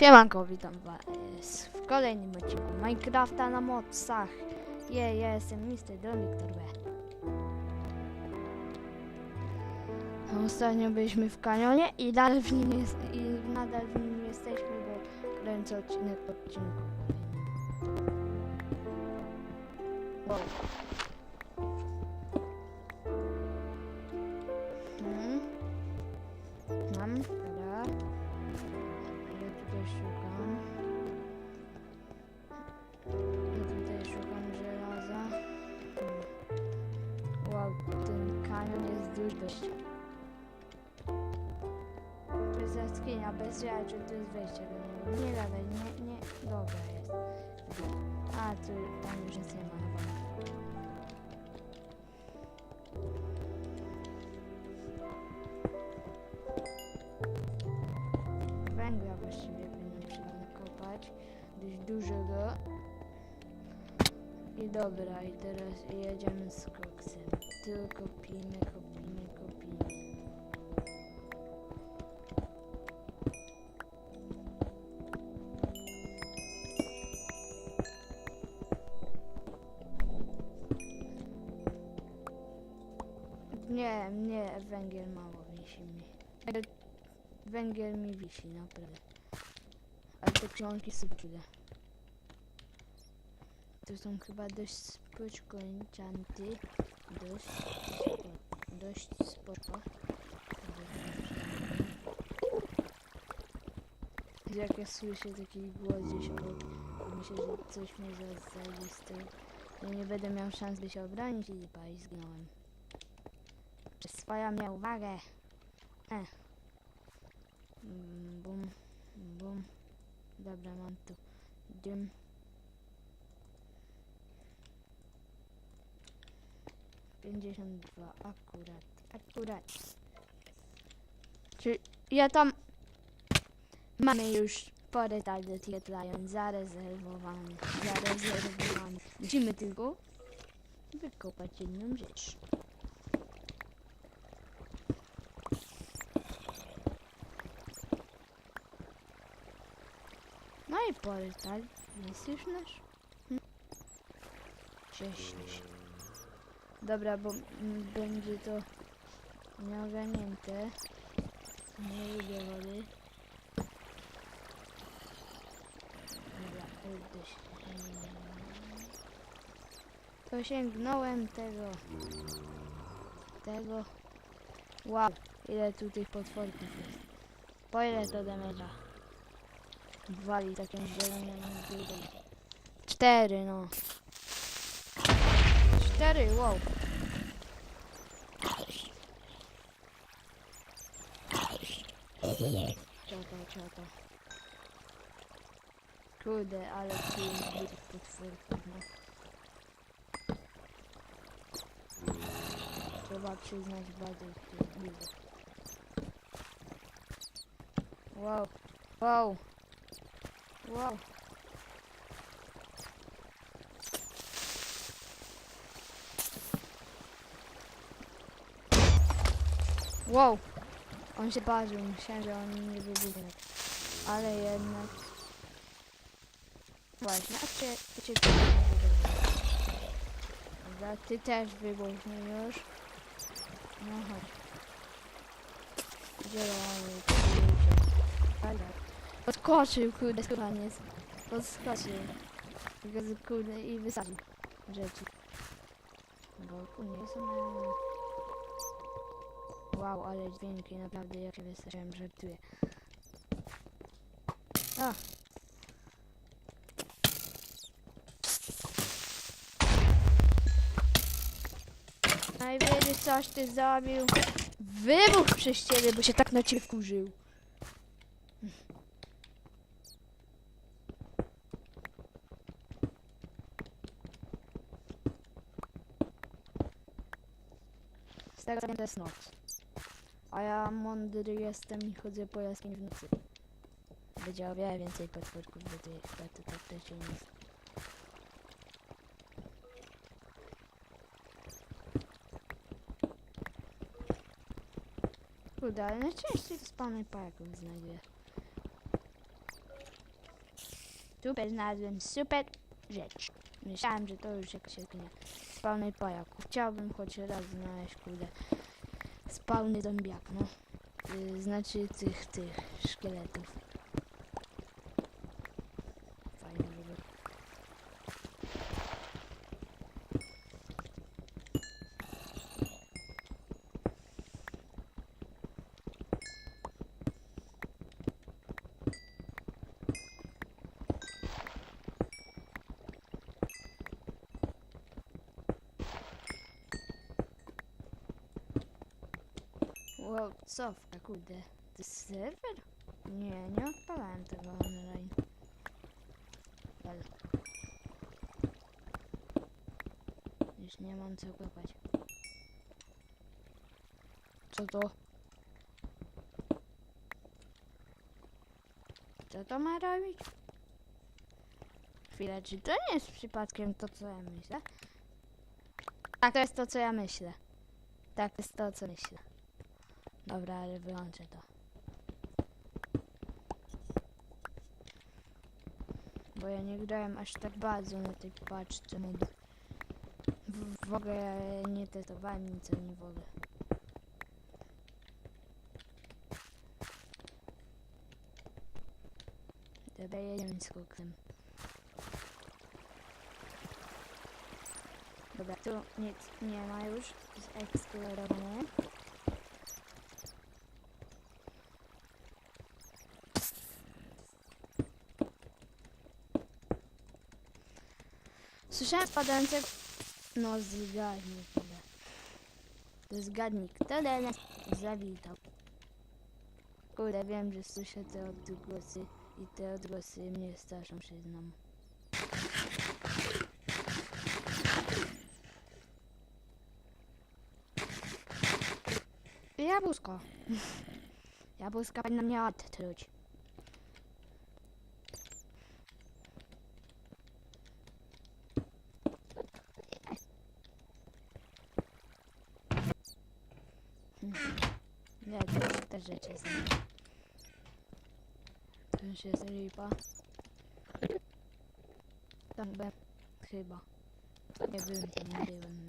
Siemanko, witam was w kolejnym odcinku Minecrafta na mocach. Je, ja jestem Mr. A Ostatnio byliśmy w kanionie i nadal w nim, jest, i nadal w nim jesteśmy, bo kręcę odcinek odcinku. Duży. To jest jaskinia, bez jaj, czy to jest wejście do niego. Nie gadaj, nie, nie, dobra jest. A, tu, tam już nic nie ma. Węgla właściwie będę przyda nakopać. Dość dużego. I dobra, i teraz jedziemy z koksem. Tylko kopimy, kopimy, Nie, nie, węgiel mało wisi mi. Węgiel- Węgiel mi wisi, naprawdę. Ale te książki cudne. To są chyba dość spoczko enchanty. Dość spoko. Dość spoko. Jak ja słyszę taki głos gdzieś obok, myślę, że coś mnie za zajiste. Ja nie będę miał szans, by się obronić i lipa i zginąłem. Mnie uwagę. E. Mm, Bum, bum. Dobra, mam tu dym. Pięćdziesiąt dwa, akurat, akurat. Czy ja tam... Mamy już porę target Lion zarezerwowany, zarezerwowany. Musimy tylko wykopać jedną rzecz. Portal jest już nasz. Hm. Cześć. Dobra, bo będzie to nieogarnięte. Nie lubię wody. Dobra, idę się. To sięgnąłem tego. Tego. Wow, ile tu tych potworków jest. Po ile to damage'a? Wali taką zieloną górę. Cztery, no. Cztery, wow. Ciota, ciota. Kurde, ale tu jest zbyt potworków, no. Trzeba przyznać bardzo dużo. Wow, wow. Wow. Wow. On się parzył, myślałem, że on nie wybuchnie. Ale jednak... Właśnie, a cię, cię. Dobra, ty też wybuchnie już. No chodź. Zielony. Ale... Podskoczył, kurde, skubaniec. Podskoczył. Tylko kurde i wysadził rzeczy. Bo nie są... Wow, ale dźwięki naprawdę jak się wystraszyłem, żartuję. A! Najwyżej coś ty zrobił. Wybuch przez ciebie, bo się tak na ciebie wkurzył. Z tego co wiem, to jest noc. A ja mądry jestem i chodzę po jaskini w nocy. Będzie o wiele więcej potworków, bo to chyba to tak też nie jest. Kurde, ale najczęściej spawny parków znajduję. Super, znalazłem super rzecz. Myślałem, że to już jakaś jaskinia. Spawny pajaków. Chciałbym choć raz znaleźć, kurde, spawny zombiak, no. Y, znaczy tych, tych szkieletów. Fajnie by było. Wow, cofka, kurde. To jest serwer? Nie, nie odpalałem tego online. Lol. Już nie mam co kopać. Co to? Co to ma robić? Chwilę, czy to nie jest przypadkiem to, co ja myślę? Tak, to jest to, co ja myślę. Tak, to jest to, co myślę. Dobra, ale wyłączę to. Bo ja nie grałem aż tak bardzo na tej paczce mod. W, w ogóle nie testowałem nic ani w ogóle. Dobra, jedziemy z. Dobra, tu nic nie ma już zeksplorowane. Słyszałem padającego... No zgadnij kurde. Zgadnij, kto nas zawitał. Kurde, wiem, że słyszę te odgłosy i te odgłosy mnie straszą, przyznam. Jabłuszko. Jabłuszka powinna mnie odtruć. Nie, to te rzeczy są. To już jest lipa. Tam. Chyba. Nie tam nie byłem.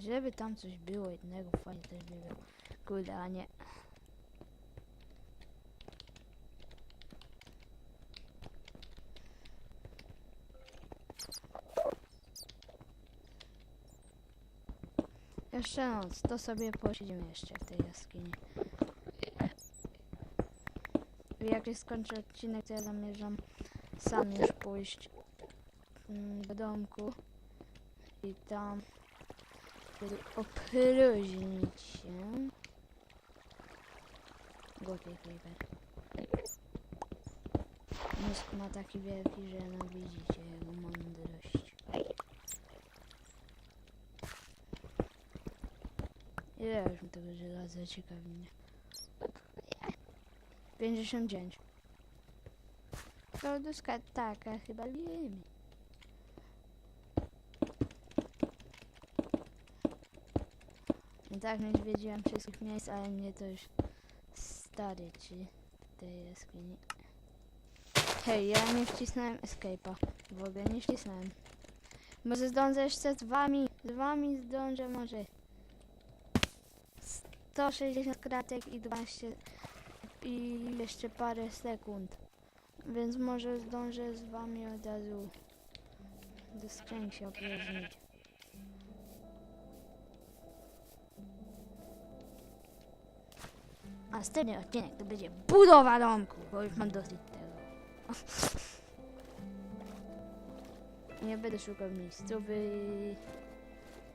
Żeby tam coś było jednego, fajnie też by było. Kurde, a nie. Jeszcze noc, to sobie posiedzimy jeszcze w tej jaskini. Jak już skończę odcinek, to ja zamierzam sam już pójść mm, do domku i tam opróżnić się. Głupi creeper. Mózg ma taki wielki, że no widzicie jego mądrość. Ile już mi tego żelaza ciekawi mnie. 59. To duska taka chyba wiemy. I tak nie zwiedziłem wszystkich miejsc, ale mnie to już stary ci tej jaskini. Hej, ja nie wcisnąłem escape'a. W ogóle nie wcisnąłem. Może zdążę jeszcze z wami. Z wami zdążę może. 160 kratek i 12 i jeszcze parę sekund. Więc może zdążę z wami od razu do skrzynki się opróżnić. A następny odcinek to będzie budowa domku, bo już mam dosyć tego. Nie będę szukał miejscowy.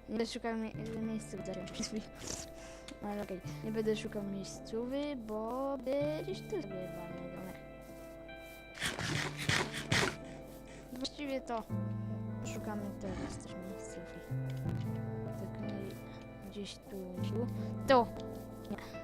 Nie będę szukał mie miejsców zaręcznych. Ale okej, nie będę szukał miejscowy, bo gdzieś tu sobie walny domek. Właściwie to szukamy teraz też miejscowy. Tak gdzieś tu. Tu! Nie.